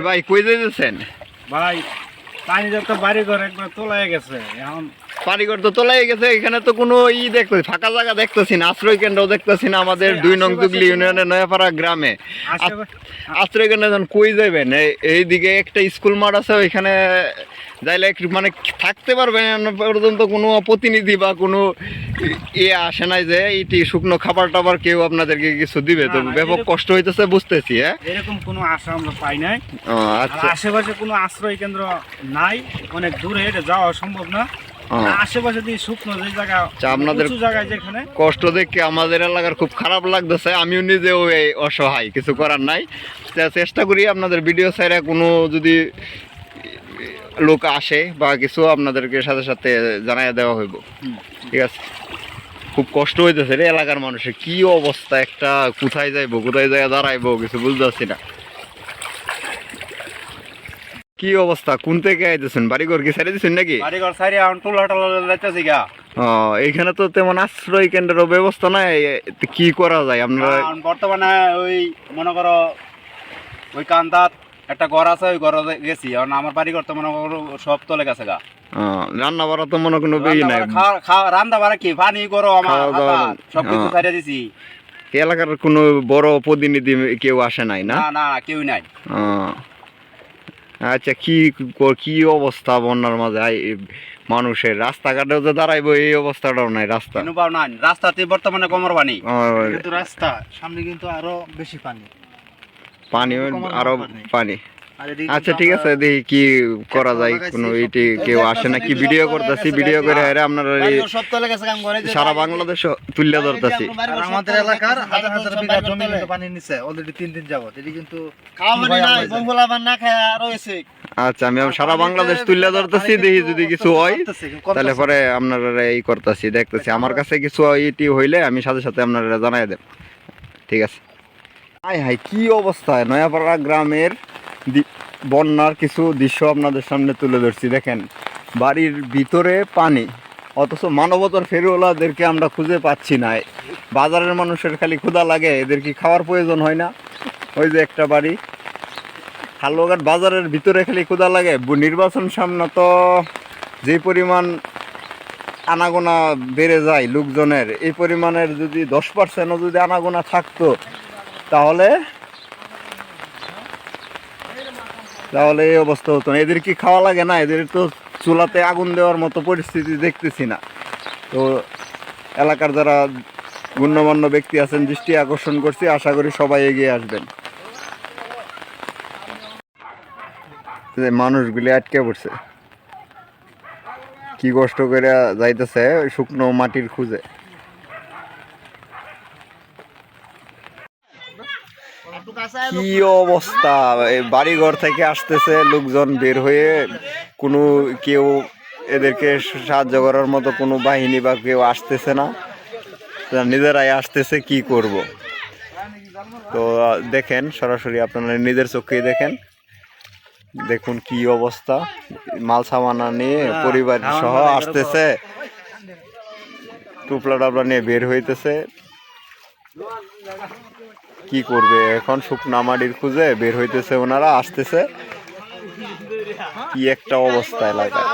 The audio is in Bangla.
ভাই কই যাইতেছেন? ভাই পানি যত বাড়ি ঘর একবার তোলায় গেছে এখন পানিঘর তো তোলাই গেছে এখানে তো কোনো ই দেখতেছি ফাঁকা জায়গা দেখতেছি না আশ্রয় কেন্দ্র দেখতেছি না আমাদের দুই নং তুগলি ইউনিয়নের নয়াপাড়া গ্রামে। আশ্রয় কেন্দ্র যখন কই যাবেন এই- এইদিকে একটা স্কুল মাঠ আছে ওইখানে যাইলে একটু মানে থাকতে পারবেন পর্যন্ত কোনো প্রতিনিধি বা কোনো ইয়ে আসে নাই যে এটি শুকনো খাবার টাবার কেউ আপনাদেরকে কিছু দিবে। তো ব্যাপক কষ্ট হইতেছে বুঝতেছি হ্যাঁ? এরকম কোনো আশা আমরা পাই নাই। আচ্ছা। আশেপাশে কোনো আশ্রয় কেন্দ্র নাই অনেক দূরে এটা যাওয়া সম্ভব না। আশেপাশে দিয়ে শুকনো যে জায়গা আচ্ছা, আপনাদের- জায়গায় যেখানে। কষ্ট দেখে আমাদের এলাকার খুব খারাপ লাগতেছে আমিও নিজেও এই অসহায় কিছু করার নাই। চেষ্টা করি আপনাদের ভিডিও সাইডে কোনো যদি লোক আসে বা কিছু আপনাদেরকে সাথে সাথে জানাই দেওয়া হইব। ঠিক আছে? খুব কষ্ট হইতেছে রে এলাকার মানুষের কি অবস্থা একটা কোথায় যাইবো কোথায় যাই দাঁড়াইবো কিছু বুঝতে পারছি না। কি অবস্থা? কোন থেকে আইতেছেন? বাড়িঘর কি ছেড়ে দিচ্ছেন নাকি? বাড়ি ঘর সাইডে এখন টুলা টলা যাইতেছি গা। ও এইখানে তো তেমন আশ্রয় কেন্দ্রের ব্যবস্থা নাই। কি করা যায়? আপনারা বর্তমানে ওই মনে করো ওই কান্দাত একটা ঘর আছে ওই ঘর গেছি। এখন আমার বাড়ি ঘর তো মনে করো সব তলে গেছে গা। রান্না বাড়া তো মনে কোনো বেই নাই। রান্না বাড়া- কি? পানি করো আমার সব কিছু। ছাড়িয়ে দিছি। এলাকার কোনো বড় প্রতিনিধি কেউ আসে নাই না? না না কেউ নাই। আচ্ছা কি কি অবস্থা বন্যার মাঝে? মানুষের রাস্তাঘাটেও যে দাঁড়াইবো এই অবস্থাটাও নাই রাস্তা। কেন নাই। রাস্তাতে বর্তমানে কমর পানি। কিন্তু রাস্তা সামনে কিন্তু আরও বেশি পানি। পানি আরও পানি। আচ্ছা ঠিক আছে দেখি কি করা যায় কোনো সব কেউ আসে নাকি? ভিডিও করতেছি ভিডিও করে আরে আপনারা সব তলে গেছে কাম করে যে সারা বাংলাদেশ তুলে ধরতেছি। আমাদের এলাকার হাজার হাজার বিঘা জমি কিন্তু পানির নিচে অলরেডি তিন দিন যাবত এটি কিন্তু হয়ে না খায় আরও এসে আচ্ছা আমি সারা বাংলাদেশ তুলে ধরতেছি দেখি যদি কিছু হয়। তাহলে পরে আপনারা এই করতেছি দেখতেছি। আমার কাছে কিছু এটি হইলে আমি সাথে সাথে আপনারা জানাই দেব। ঠিক আছে। হাই হাই কি অবস্থায় নয়াপাড়া গ্রামের বন্যার কিছু দৃশ্য আপনাদের সামনে তুলে ধরছি। দেখেন, বাড়ির ভিতরে পানি, অথচ মানবতার ফেরিওয়ালাদেরকে আমরা খুঁজে পাচ্ছি না। বাজারের মানুষের খালি ক্ষুধা লাগে, এদের কি খাওয়ার প্রয়োজন হয় না? ওই যে একটা বাড়ি। হালুয়াঘাট বাজারের ভিতরে খালি ক্ষুধা লাগে। নির্বাচন সামনে তো যে পরিমাণ আনাগোনা বেড়ে যায় লোকজনের, এই পরিমাণের যদি দশ পার্সেন্টও যদি আনাগোনা থাকতো, তাহলে তাহলে এই অবস্থা হতো না। এদের কি খাওয়া লাগে না? এদের তো চুলাতে আগুন দেওয়ার মতো পরিস্থিতি দেখতেছি না। তো এলাকার যারা গণ্যমান্য ব্যক্তি আছেন, দৃষ্টি আকর্ষণ করছি। আশা করি সবাই এগিয়ে আসবেন। মানুষগুলি আটকে পড়ছে। কি কষ্ট করে যাইতেছে শুকনো মাটির খুঁজে। কি অবস্থা? বাড়িঘর থেকে আসতেছে লোকজন বের হয়ে কোনো কেউ এদেরকে সাহায্য করার মতো কোনো বাহিনী বা কেউ আসতেছে না। নিজেরাই আসতেছে কি করব? তো দেখেন সরাসরি আপনারা নিজের চোখেই দেখেন। দেখুন কি অবস্থা। মাল সামানা নিয়ে পরিবার সহ আসতেছে। টুপলা টাপলা নিয়ে বের হইতেছে। কি করবে? এখন শুকনা মাটির খুঁজে বের হইতেছে ওনারা আসতেছে। কি একটা অবস্থা এলাকায়